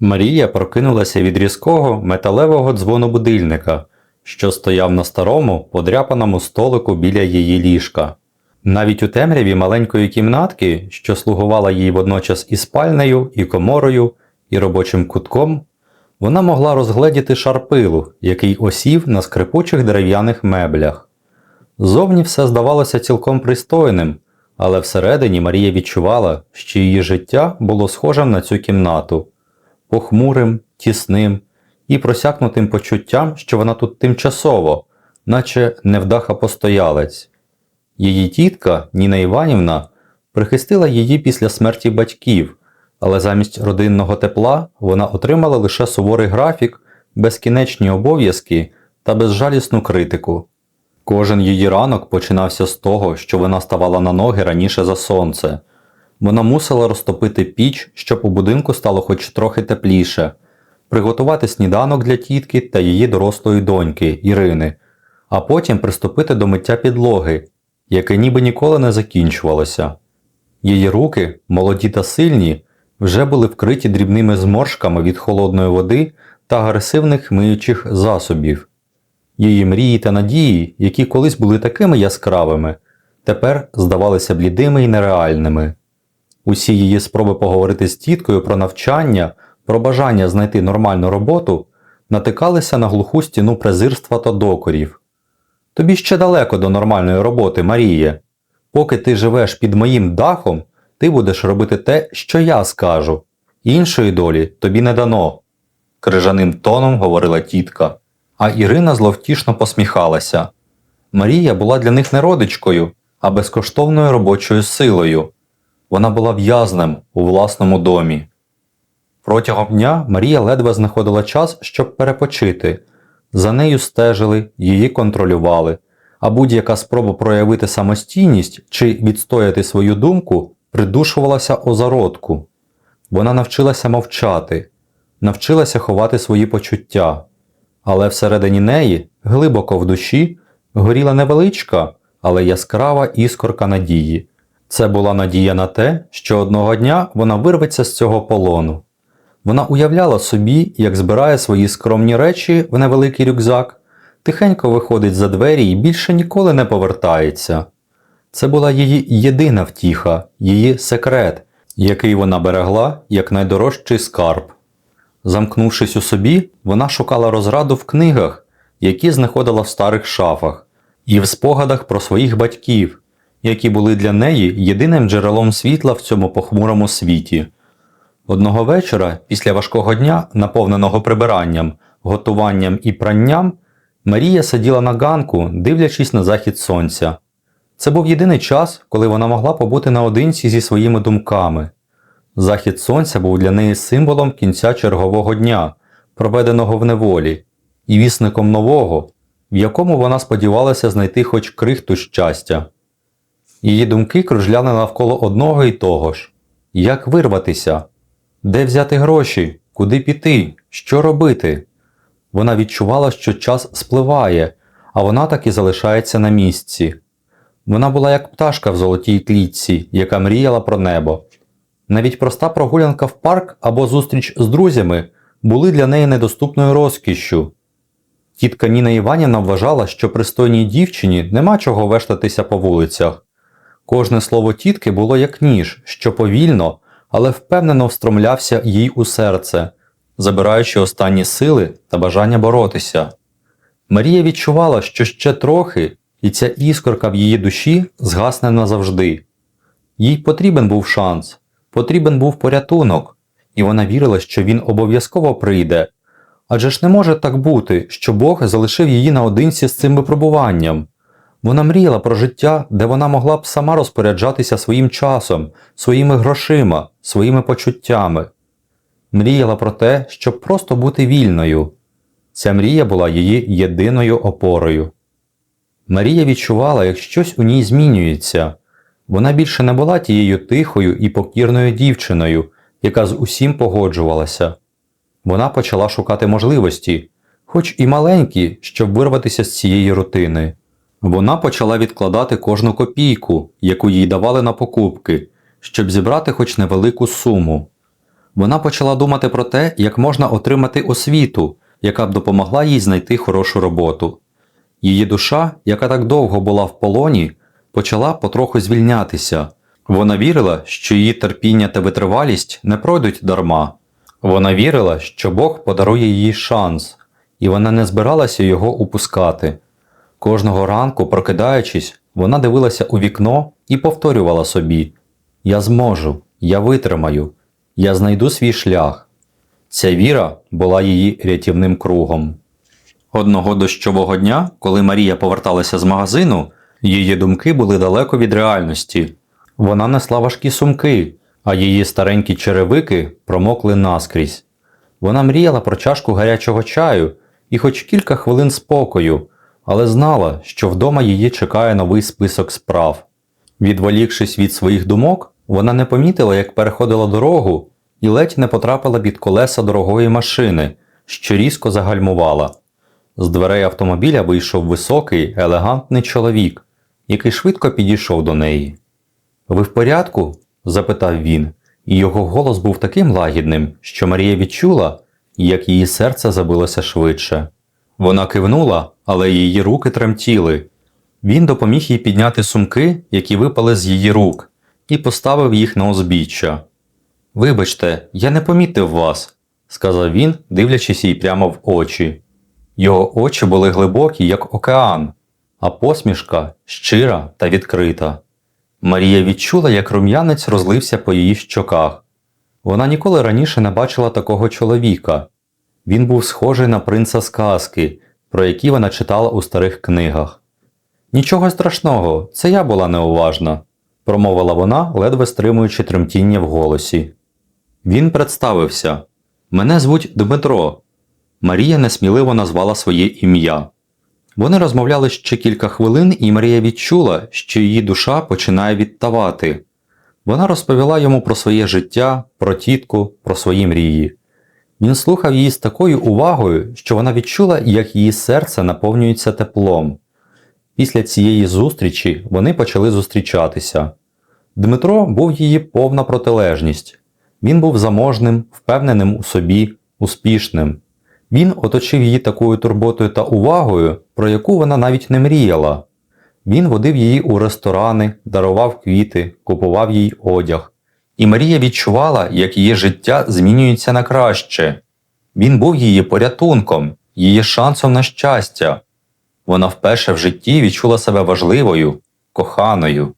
Марія прокинулася від різкого металевого дзвону будильника, що стояв на старому, подряпаному столику біля її ліжка. Навіть у темряві маленької кімнатки, що слугувала їй водночас і спальнею, і коморою, і робочим кутком, вона могла розгледіти шарпилу, який осів на скрипучих дерев'яних меблях. Зовні все здавалося цілком пристойним, але всередині Марія відчувала, що її життя було схожим на цю кімнату похмурим, тісним і просякнутим почуттям, що вона тут тимчасово, наче невдаха постоялець. Її тітка Ніна Іванівна прихистила її після смерті батьків, але замість родинного тепла вона отримала лише суворий графік, безкінечні обов'язки та безжалісну критику. Кожен її ранок починався з того, що вона ставала на ноги раніше за сонце. Вона мусила розтопити піч, щоб у будинку стало хоч трохи тепліше, приготувати сніданок для тітки та її дорослої доньки Ірини, а потім приступити до миття підлоги, яке ніби ніколи не закінчувалося. Її руки, молоді та сильні, вже були вкриті дрібними зморшками від холодної води та агресивних миючих засобів. Її мрії та надії, які колись були такими яскравими, тепер здавалися блідими і нереальними. Усі її спроби поговорити з тіткою про навчання, про бажання знайти нормальну роботу натикалися на глуху стіну презирства та докорів. Тобі ще далеко до нормальної роботи, Маріє. Поки ти живеш під моїм дахом, ти будеш робити те, що я скажу. Іншої долі тобі не дано. крижаним тоном говорила тітка, а Ірина зловтішно посміхалася. Марія була для них не родичкою, а безкоштовною робочою силою. Вона була в'язнем у власному домі. Протягом дня Марія ледве знаходила час, щоб перепочити. За нею стежили, її контролювали, а будь-яка спроба проявити самостійність чи відстояти свою думку придушувалася у зародку. Вона навчилася мовчати, навчилася ховати свої почуття, але всередині неї, глибоко в душі, горіла невеличка, але яскрава іскорка надії. Це була надія на те, що одного дня вона вирветься з цього полону. Вона уявляла собі, як збирає свої скромні речі в невеликий рюкзак, тихенько виходить за двері і більше ніколи не повертається. Це була її єдина втіха, її секрет, який вона берегла як найдорожчий скарб. Замкнувшись у собі, вона шукала розраду в книгах, які знаходила в старих шафах, і в спогадах про своїх батьків, які були для неї єдиним джерелом світла в цьому похмурому світі. Одного вечора, після важкого дня, наповненого прибиранням, готуванням і пранням, Марія сиділа на ганку, дивлячись на захід сонця. Це був єдиний час, коли вона могла побути наодинці зі своїми думками. Захід сонця був для неї символом кінця чергового дня, проведеного в неволі, і вісником нового, в якому вона сподівалася знайти хоч крихту щастя. Її думки кружляли навколо одного і того ж як вирватися, де взяти гроші, куди піти, що робити. Вона відчувала, що час спливає, а вона так і залишається на місці. Вона була як пташка в золотій клітці, яка мріяла про небо. Навіть проста прогулянка в парк або зустріч з друзями були для неї недоступною розкішшю. Тітка Ніна Іванівна вважала, що пристойній дівчині нема чого вештатися по вулицях. Кожне слово тітки було як ніж, що повільно, але впевнено встромлявся їй у серце, забираючи останні сили та бажання боротися. Марія відчувала, що ще трохи, і ця іскорка в її душі згасне назавжди. Їй потрібен був шанс, потрібен був порятунок, і вона вірила, що він обов'язково прийде. Адже ж не може так бути, що Бог залишив її наодинці з цим випробуванням. Вона мріяла про життя, де вона могла б сама розпоряджатися своїм часом, своїми грошима, своїми почуттями. Мріяла про те, щоб просто бути вільною. Ця мрія була її єдиною опорою. Марія відчувала, як щось у ній змінюється. Вона більше не була тією тихою і покірною дівчиною, яка з усім погоджувалася. Вона почала шукати можливості, хоч і маленькі, щоб вирватися з цієї рутини. Вона почала відкладати кожну копійку, яку їй давали на покупки, щоб зібрати хоч невелику суму. Вона почала думати про те, як можна отримати освіту, яка б допомогла їй знайти хорошу роботу. Її душа, яка так довго була в полоні, почала потроху звільнятися. Вона вірила, що її терпіння та витривалість не пройдуть дарма. Вона вірила, що Бог подарує їй шанс, і вона не збиралася його упускати. Кожного ранку, прокидаючись, вона дивилася у вікно і повторювала собі: Я зможу, я витримаю, я знайду свій шлях. Ця віра була її рятівним кругом. Одного дощового дня, коли Марія поверталася з магазину, її думки були далеко від реальності. Вона несла важкі сумки, а її старенькі черевики промокли наскрізь. Вона мріяла про чашку гарячого чаю і хоч кілька хвилин спокою, але знала, що вдома її чекає новий список справ. Відволікшись від своїх думок, вона не помітила, як переходила дорогу і ледь не потрапила під колеса дорогої машини, що різко загальмувала. З дверей автомобіля вийшов високий, елегантний чоловік, який швидко підійшов до неї. Ви в порядку? запитав він, і його голос був таким лагідним, що Марія відчула, як її серце забилося швидше. Вона кивнула, але її руки тремтіли. Він допоміг їй підняти сумки, які випали з її рук, і поставив їх на узбіччя. Вибачте, я не помітив вас, сказав він, дивлячись їй прямо в очі. Його очі були глибокі, як океан, а посмішка щира та відкрита. Марія відчула, як рум'янець розлився по її щоках. Вона ніколи раніше не бачила такого чоловіка. Він був схожий на принца сказки, про які вона читала у старих книгах. Нічого страшного, це я була неуважна, промовила вона, ледве стримуючи тремтіння в голосі. Він представився Мене звуть Дмитро. Марія несміливо назвала своє ім'я. Вони розмовляли ще кілька хвилин, і Марія відчула, що її душа починає відтавати. Вона розповіла йому про своє життя, про тітку, про свої мрії. Він слухав її з такою увагою, що вона відчула, як її серце наповнюється теплом. Після цієї зустрічі вони почали зустрічатися. Дмитро був її повна протилежність. Він був заможним, впевненим у собі, успішним. Він оточив її такою турботою та увагою, про яку вона навіть не мріяла. Він водив її у ресторани, дарував квіти, купував їй одяг. І Марія відчувала, як її життя змінюється на краще. Він був її порятунком, її шансом на щастя. Вона вперше в житті відчула себе важливою, коханою.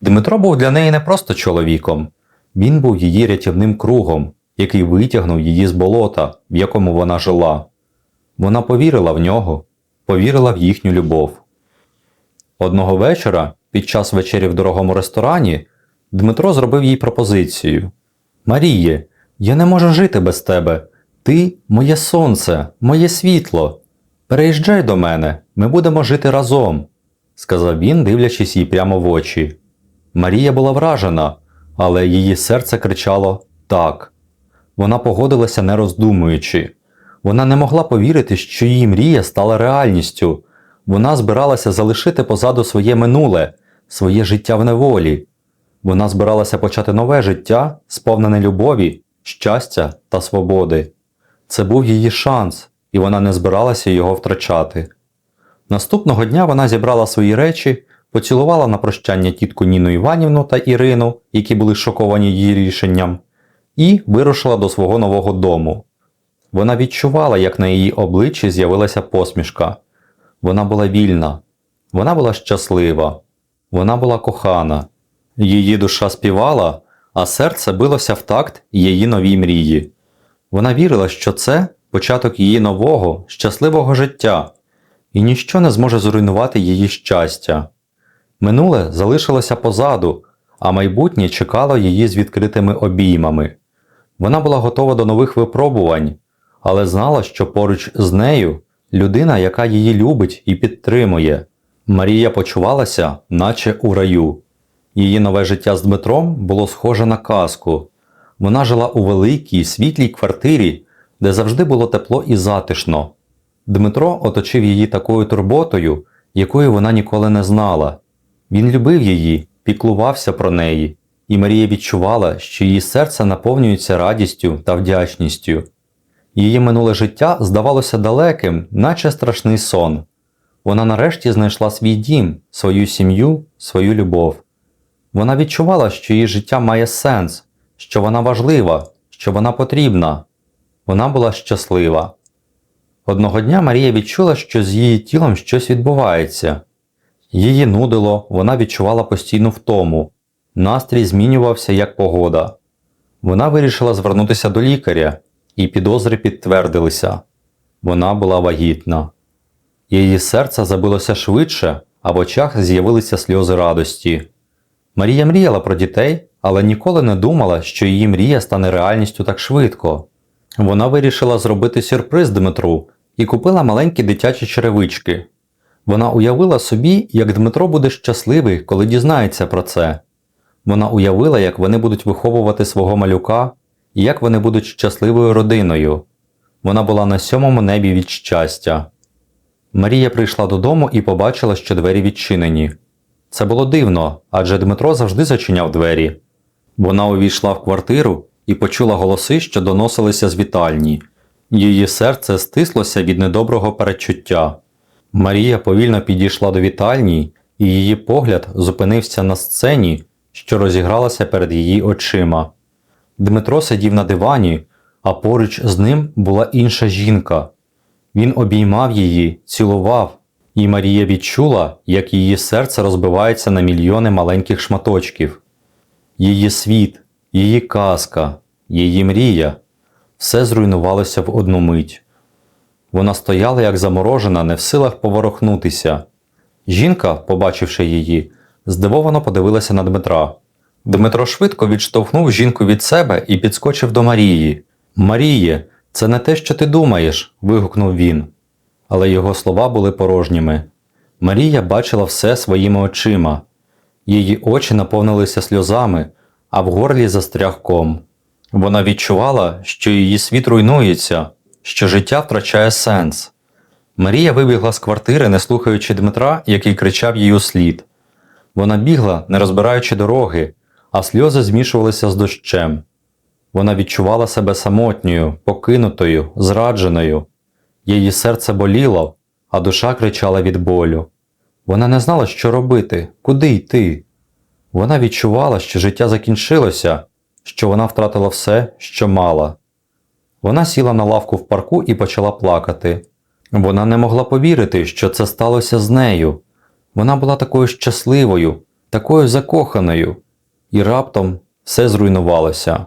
Дмитро був для неї не просто чоловіком, він був її рятівним кругом, який витягнув її з болота, в якому вона жила. Вона повірила в нього, повірила в їхню любов. Одного вечора, під час вечері в дорогому ресторані, Дмитро зробив їй пропозицію: Маріє, я не можу жити без тебе. Ти моє сонце, моє світло. Переїжджай до мене, ми будемо жити разом, сказав він, дивлячись їй прямо в очі. Марія була вражена, але її серце кричало так. Вона погодилася не роздумуючи. Вона не могла повірити, що її мрія стала реальністю. Вона збиралася залишити позаду своє минуле, своє життя в неволі. Вона збиралася почати нове життя, сповнене любові, щастя та свободи. Це був її шанс, і вона не збиралася його втрачати. Наступного дня вона зібрала свої речі, поцілувала на прощання тітку Ніну Іванівну та Ірину, які були шоковані її рішенням, і вирушила до свого нового дому. Вона відчувала, як на її обличчі з'явилася посмішка. Вона була вільна, вона була щаслива, вона була кохана. Її душа співала, а серце билося в такт її новій мрії. Вона вірила, що це початок її нового, щасливого життя, і ніщо не зможе зруйнувати її щастя. Минуле залишилося позаду, а майбутнє чекало її з відкритими обіймами. Вона була готова до нових випробувань, але знала, що поруч з нею людина, яка її любить і підтримує. Марія почувалася, наче у раю. Її нове життя з Дмитром було схоже на казку. Вона жила у великій, світлій квартирі, де завжди було тепло і затишно. Дмитро оточив її такою турботою, якої вона ніколи не знала. Він любив її, піклувався про неї, і Марія відчувала, що її серце наповнюється радістю та вдячністю. Її минуле життя здавалося далеким, наче страшний сон. Вона нарешті знайшла свій дім, свою сім'ю, свою любов. Вона відчувала, що її життя має сенс, що вона важлива, що вона потрібна. Вона була щаслива. Одного дня Марія відчула, що з її тілом щось відбувається. Її нудило, вона відчувала постійну втому. Настрій змінювався як погода. Вона вирішила звернутися до лікаря, і підозри підтвердилися. Вона була вагітна. Її серце забилося швидше, а в очах з'явилися сльози радості. Марія мріяла про дітей, але ніколи не думала, що її мрія стане реальністю так швидко. Вона вирішила зробити сюрприз Дмитру і купила маленькі дитячі черевички. Вона уявила собі, як Дмитро буде щасливий, коли дізнається про це. Вона уявила, як вони будуть виховувати свого малюка і як вони будуть щасливою родиною. Вона була на сьомому небі від щастя. Марія прийшла додому і побачила, що двері відчинені. Це було дивно, адже Дмитро завжди зачиняв двері. Вона увійшла в квартиру і почула голоси, що доносилися з вітальні. Її серце стислося від недоброго передчуття. Марія повільно підійшла до вітальні, і її погляд зупинився на сцені, що розігралася перед її очима. Дмитро сидів на дивані, а поруч з ним була інша жінка. Він обіймав її, цілував, і Марія відчула, як її серце розбивається на мільйони маленьких шматочків. Її світ, її казка, її мрія все зруйнувалося в одну мить. Вона стояла як заморожена, не в силах поворухнутися. Жінка, побачивши її, здивовано подивилася на Дмитра. Дмитро швидко відштовхнув жінку від себе і підскочив до Марії. Маріє, це не те, що ти думаєш. вигукнув він. Але його слова були порожніми. Марія бачила все своїми очима. Її очі наповнилися сльозами, а в горлі застряг ком. Вона відчувала, що її світ руйнується, що життя втрачає сенс. Марія вибігла з квартири, не слухаючи Дмитра, який кричав їй у слід. Вона бігла, не розбираючи дороги, а сльози змішувалися з дощем. Вона відчувала себе самотньою, покинутою, зрадженою. Її серце боліло, а душа кричала від болю. Вона не знала, що робити, куди йти. Вона відчувала, що життя закінчилося, що вона втратила все, що мала. Вона сіла на лавку в парку і почала плакати. Вона не могла повірити, що це сталося з нею. Вона була такою щасливою, такою закоханою, і раптом все зруйнувалося.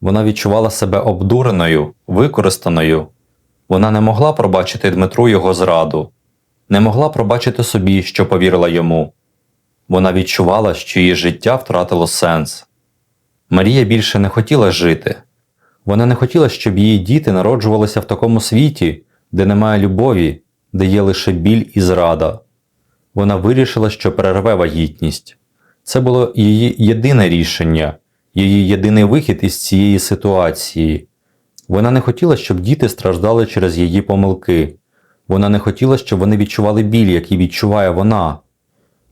Вона відчувала себе обдуреною, використаною. Вона не могла пробачити Дмитру його зраду, не могла пробачити собі, що повірила йому. Вона відчувала, що її життя втратило сенс. Марія більше не хотіла жити. Вона не хотіла, щоб її діти народжувалися в такому світі, де немає любові, де є лише біль і зрада. Вона вирішила, що перерве вагітність. Це було її єдине рішення, її єдиний вихід із цієї ситуації. Вона не хотіла, щоб діти страждали через її помилки. Вона не хотіла, щоб вони відчували біль, який відчуває вона.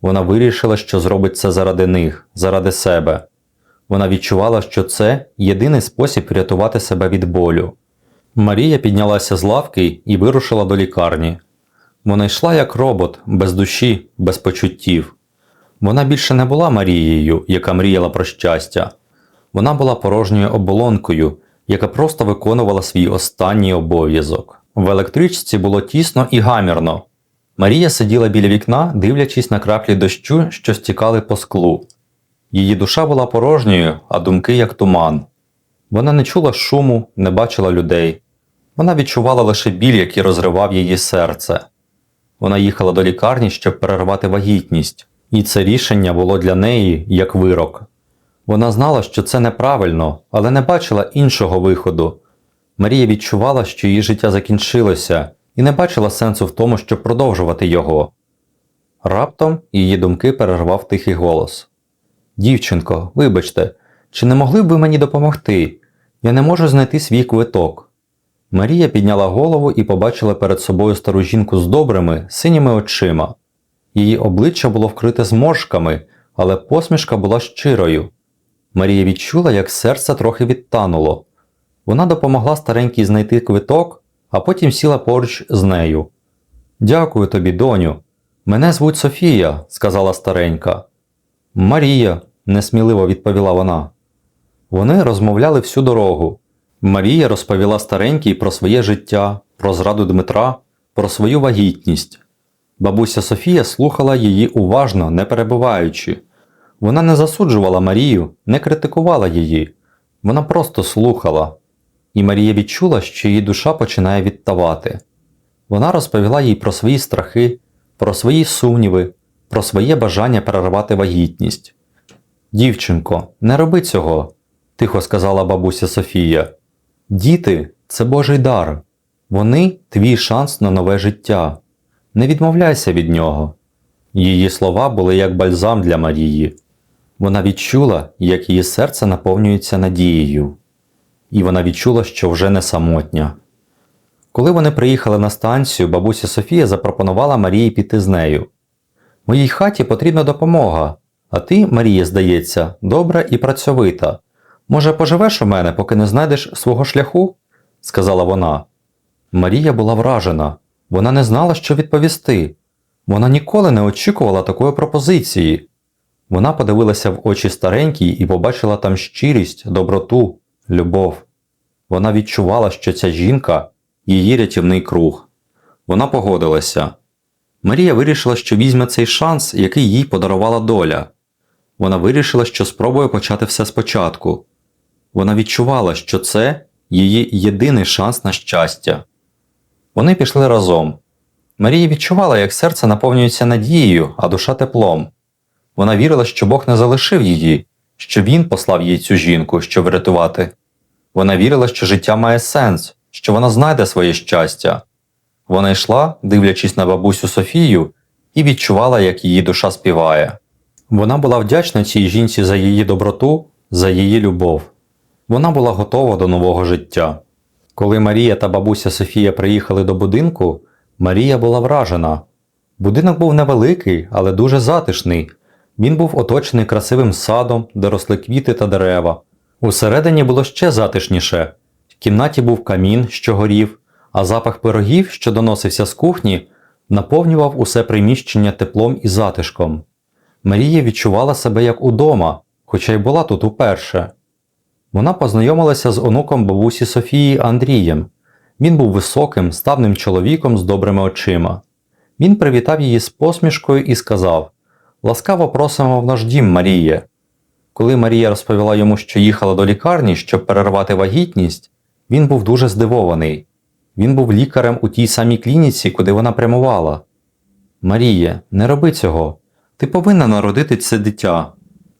Вона вирішила, що зробить це заради них, заради себе. Вона відчувала, що це єдиний спосіб врятувати себе від болю. Марія піднялася з лавки і вирушила до лікарні. Вона йшла як робот, без душі, без почуттів. Вона більше не була Марією, яка мріяла про щастя. Вона була порожньою оболонкою, яка просто виконувала свій останній обов'язок. В електричці було тісно і гамірно. Марія сиділа біля вікна, дивлячись на краплі дощу, що стікали по склу. Її душа була порожньою, а думки як туман. Вона не чула шуму, не бачила людей. Вона відчувала лише біль, який розривав її серце. Вона їхала до лікарні, щоб перервати вагітність, і це рішення було для неї як вирок. Вона знала, що це неправильно, але не бачила іншого виходу. Марія відчувала, що її життя закінчилося, і не бачила сенсу в тому, щоб продовжувати його. Раптом її думки перервав тихий голос. Дівчинко, вибачте, чи не могли б ви мені допомогти? Я не можу знайти свій квиток. Марія підняла голову і побачила перед собою стару жінку з добрими, синіми очима. Її обличчя було вкрите зморшками, але посмішка була щирою. Марія відчула, як серце трохи відтануло. Вона допомогла старенькій знайти квиток, а потім сіла поруч з нею. Дякую тобі, доню. Мене звуть Софія, сказала старенька. Марія, несміливо відповіла вона. Вони розмовляли всю дорогу. Марія розповіла старенькій про своє життя, про зраду Дмитра, про свою вагітність. Бабуся Софія слухала її уважно, не перебуваючи. Вона не засуджувала Марію, не критикувала її. Вона просто слухала. І Марія відчула, що її душа починає відтавати. Вона розповіла їй про свої страхи, про свої сумніви, про своє бажання перервати вагітність. Дівчинко, не роби цього, тихо сказала бабуся Софія. Діти це Божий дар. Вони твій шанс на нове життя. Не відмовляйся від нього. Її слова були як бальзам для Марії. Вона відчула, як її серце наповнюється надією, і вона відчула, що вже не самотня. Коли вони приїхали на станцію, бабуся Софія запропонувала Марії піти з нею. Моїй хаті потрібна допомога, а ти, Марія, здається, добра і працьовита. Може, поживеш у мене, поки не знайдеш свого шляху? сказала вона. Марія була вражена, вона не знала, що відповісти. Вона ніколи не очікувала такої пропозиції. Вона подивилася в очі старенькій і побачила там щирість, доброту, любов. Вона відчувала, що ця жінка її рятівний круг. Вона погодилася. Марія вирішила, що візьме цей шанс, який їй подарувала доля. Вона вирішила, що спробує почати все спочатку. Вона відчувала, що це її єдиний шанс на щастя. Вони пішли разом. Марія відчувала, як серце наповнюється надією, а душа теплом. Вона вірила, що Бог не залишив її, що Він послав їй цю жінку, щоб врятувати. Вона вірила, що життя має сенс, що вона знайде своє щастя. Вона йшла, дивлячись на бабусю Софію, і відчувала, як її душа співає. Вона була вдячна цій жінці за її доброту, за її любов. Вона була готова до нового життя. Коли Марія та бабуся Софія приїхали до будинку, Марія була вражена. Будинок був невеликий, але дуже затишний. Він був оточений красивим садом, де росли квіти та дерева. Усередині було ще затишніше. В кімнаті був камін, що горів, а запах пирогів, що доносився з кухні, наповнював усе приміщення теплом і затишком. Марія відчувала себе як удома, хоча й була тут уперше. Вона познайомилася з онуком бабусі Софії Андрієм. Він був високим, ставним чоловіком з добрими очима. Він привітав її з посмішкою і сказав Ласкаво просимо в наш дім, Маріє. Коли Марія розповіла йому, що їхала до лікарні, щоб перервати вагітність, він був дуже здивований. Він був лікарем у тій самій клініці, куди вона прямувала. Маріє, не роби цього. Ти повинна народити це дитя.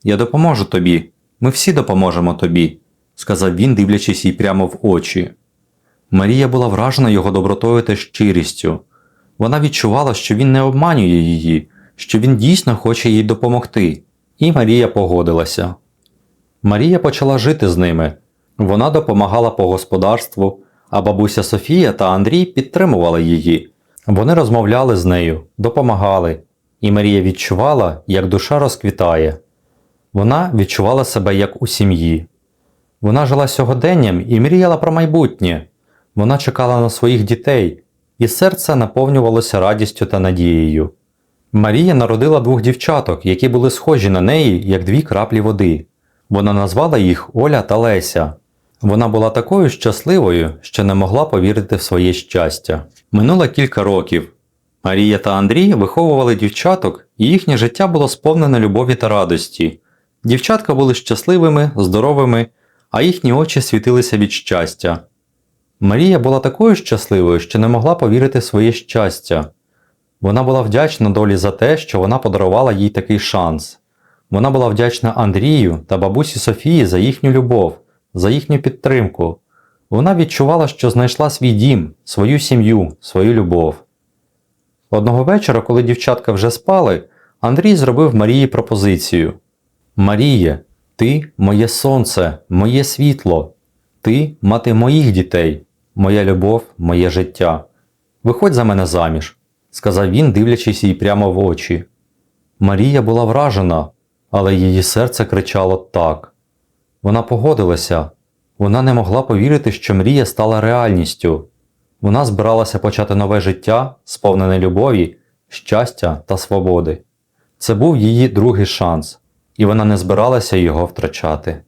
Я допоможу тобі. Ми всі допоможемо тобі, сказав він, дивлячись їй прямо в очі. Марія була вражена його добротою та щирістю. Вона відчувала, що він не обманює її, що він дійсно хоче їй допомогти, і Марія погодилася. Марія почала жити з ними. Вона допомагала по господарству, а бабуся Софія та Андрій підтримували її. Вони розмовляли з нею, допомагали, і Марія відчувала, як душа розквітає. Вона відчувала себе як у сім'ї. Вона жила сьогоденням і мріяла про майбутнє. Вона чекала на своїх дітей, і серце наповнювалося радістю та надією. Марія народила двох дівчаток, які були схожі на неї, як дві краплі води. Вона назвала їх Оля та Леся. Вона була такою щасливою, що не могла повірити в своє щастя. Минуло кілька років. Марія та Андрій виховували дівчаток, і їхнє життя було сповнене любові та радості. Дівчатка були щасливими, здоровими, а їхні очі світилися від щастя. Марія була такою щасливою, що не могла повірити в своє щастя. Вона була вдячна долі за те, що вона подарувала їй такий шанс. Вона була вдячна Андрію та бабусі Софії за їхню любов, за їхню підтримку. Вона відчувала, що знайшла свій дім, свою сім'ю, свою любов. Одного вечора, коли дівчатка вже спали, Андрій зробив Марії пропозицію: Маріє, ти моє сонце, моє світло, ти мати моїх дітей, моя любов, моє життя. Виходь за мене заміж, сказав він, дивлячись їй прямо в очі. Марія була вражена, але її серце кричало так. Вона погодилася. Вона не могла повірити, що мрія стала реальністю. Вона збиралася почати нове життя, сповнене любові, щастя та свободи. Це був її другий шанс, і вона не збиралася його втрачати.